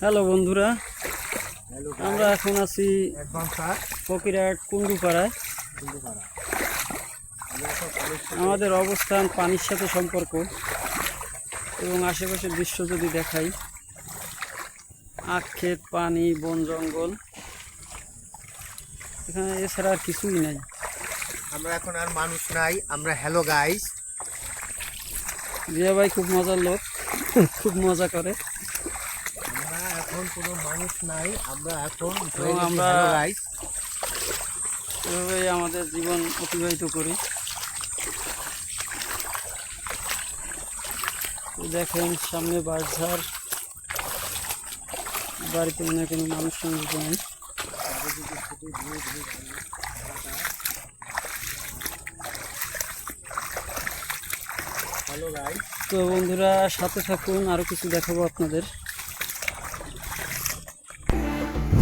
Hello বন্ধুরা আমরা এখন আছি ফকিরহাট কুন্ডুপাড়ায় আমাদের অবস্থান পানির সাথে সম্পর্ক এবং আশেপাশের দৃশ্য যদি দেখাই আখ ক্ষেত পানি বন জঙ্গল এখানে এছাড়া আর কিছুই নাই। আমরা এখন আর মানুষ নাই আমরা হ্যালো গাইস। জিয়া ভাই খুব মজার লোক খুব মজা করে। এখন কোনো মানুষ নাই আমরা এখন আমরা- এভাবেই আমাদের জীবন অতিবাহিত করি। দেখেন সামনে বাসঝাড় বাড়িতে মনে হয় কোনো মানুষ সংযুক্ত নেই তো বন্ধুরা সাথে থাকুন আরও কিছু দেখাবো আপনাদের।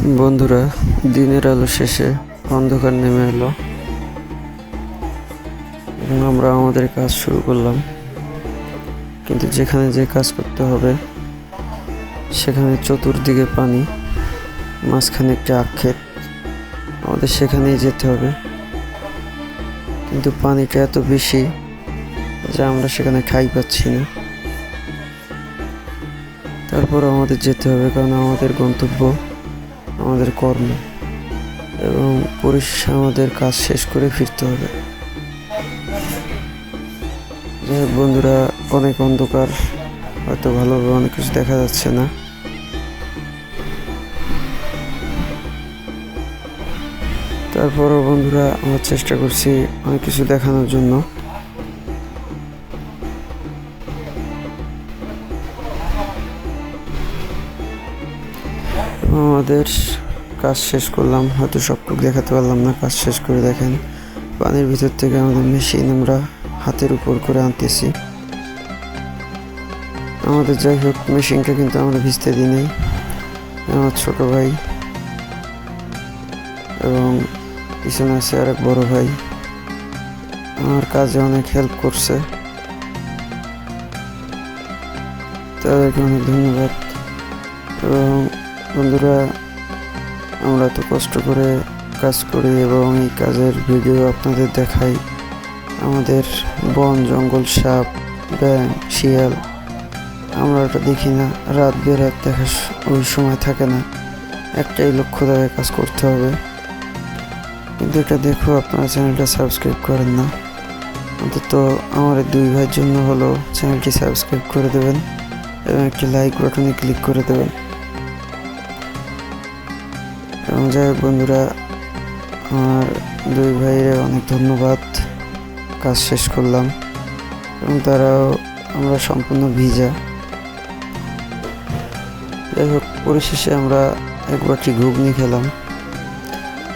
বন্ধুরা, দিনের আলো শেষে অন্ধকার নেমে এলো। আমরা আমাদের কাজ শুরু করলাম। কিন্তু যেখানে যে কাজ করতে হবে, সেখানে চতুর্দিকে পানি, মাঝখানে একটা আক্ষেপ। আমাদের সেখানেই যেতে হবে। কিন্তু পানিটা এত বেশি যে আমরা সেখানে খাই পাচ্ছি না। তারপর আমাদের যেতে হবে, কারণ আমাদের গন্তব্য আমাদের কর্ম এবং পরিশেষে আমাদের কাজ শেষ করে ফিরতে হবে। যাই হোক বন্ধুরা, অনেক অন্ধকার, হয়তো ভালোভাবে অনেক কিছু দেখা যাচ্ছে না। তারপরও বন্ধুরা, আমরা চেষ্টা করছি অনেক কিছু দেখানোর জন্য। আমাদের কাজ শেষ করলাম। হয়তো সবটুকু দেখাতে পারলাম না, কাজ শেষ করে দেখেন। পানির ভিতর থেকে আমাদের মেশিন আমরা হাতের উপর করে আনতেছি। আমাদের যাই হোক মেশিনটা কিন্তু আমরা ভিজতে দিই নাই। আমার ছোট ভাই এবং পিছনে আছে আরেক বড় ভাই। আমার কাজে অনেক হেল্প করছে। তাদেরকে অনেক ধন্যবাদ। এবং বন্ধুরা, আমরা এত কষ্ট করে কাজ করি এবং এই কাজের ভিডিও আপনাদের দেখাই। আমাদের বন, জঙ্গল, সাপ ব্যাং শিয়াল, আমরা ওটা দেখি না। রাত বেরাত দেখা ওই সময় থাকে না। একটাই লক্ষ্য দ্বারা কাজ করতে হবে। কিন্তু এটা দেখো, আপনারা চ্যানেলটা সাবস্ক্রাইব করেন না। অন্তত আমার দুই ভাইয়ের জন্য হলো চ্যানেলটি সাবস্ক্রাইব করে দেবেন এবং একটি লাইক বাটনে ক্লিক করে দেবেন। এবং যাই হোক বন্ধুরা, আমার দুই ভাইয়ের অনেক ধন্যবাদ। কাজ শেষ করলাম এবং তারাও আমরা সম্পূর্ণ ভিজা। যাই হোক, পরিশেষে আমরা এক বাটি ঘুগনি খেলাম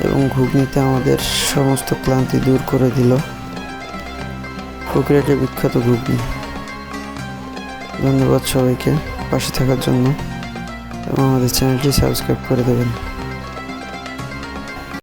এবং ঘুগনিতে আমাদের সমস্ত ক্লান্তি দূর করে দিল। ফকিরাটের বিখ্যাত ঘুগনি। ধন্যবাদ সবাইকে পাশে থাকার জন্য এবং আমাদের চ্যানেলটি সাবস্ক্রাইব করে দেবেন।